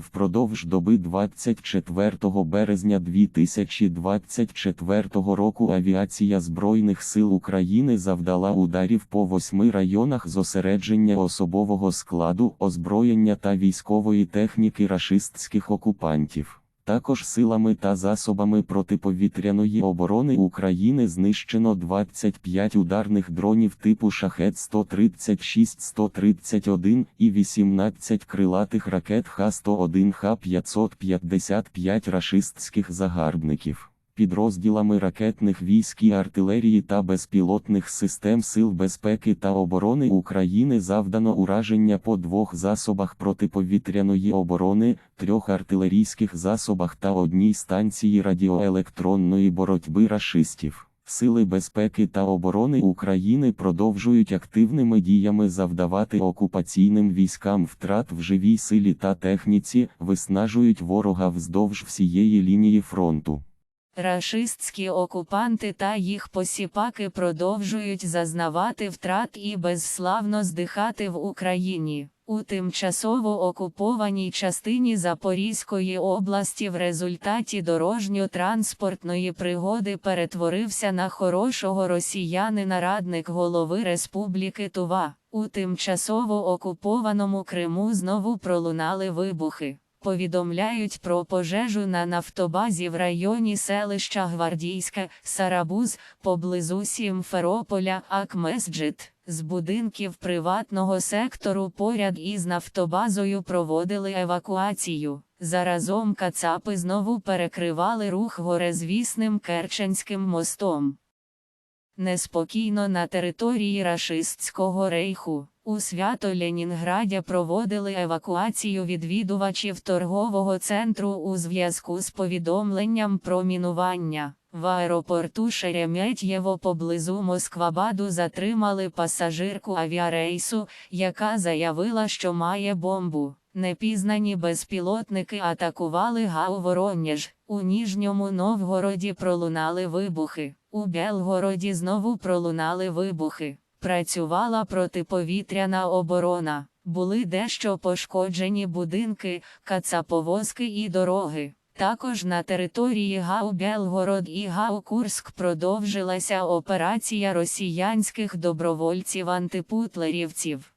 Впродовж доби 24 березня 2024 року авіація Збройних сил України завдала ударів по восьми районах зосередження особового складу, озброєння та військової техніки рашистських окупантів. Також силами та засобами протиповітряної оборони України знищено 25 ударних дронів типу шахет 136-131 і 18 крилатих ракет Х-101 Х-555 рашистських загарбників. Підрозділами ракетних військ і артилерії та безпілотних систем Сил безпеки та оборони України завдано ураження по двох засобах протиповітряної оборони, трьох артилерійських засобах та одній станції радіоелектронної боротьби рашистів. Сили безпеки та оборони України продовжують активними діями завдавати окупаційним військам втрат в живій силі та техніці, виснажують ворога вздовж всієї лінії фронту. Рашистські окупанти та їх посіпаки продовжують зазнавати втрат і безславно здихати в Україні. У тимчасово окупованій частині Запорізької області в результаті дорожньо-транспортної пригоди перетворився на хорошого росіянина радник голови Республіки Тува. У тимчасово окупованому Криму знову пролунали вибухи. Повідомляють про пожежу на нафтобазі в районі селища Гвардійське, Сарабуз, поблизу Сімферополя, Акмесджит. З будинків приватного сектору поряд із нафтобазою проводили евакуацію. Заразом кацапи знову перекривали рух горезвісним Керченським мостом. Неспокійно на території рашистського рейху. У свято Ленінграді проводили евакуацію відвідувачів торгового центру у зв'язку з повідомленням про мінування. В аеропорту Шереметьєво поблизу Москвабаду затримали пасажирку авіарейсу, яка заявила, що має бомбу. Непізнані безпілотники атакували ГАУ Воронеж. У Ніжньому Новгороді пролунали вибухи. У Белгороді знову пролунали вибухи. Працювала протиповітряна оборона. Були дещо пошкоджені будинки, кацаповозки і дороги. Також на території ГАУ Белгород і ГАУ Курск продовжилася операція росіянських добровольців-антипутлерівців.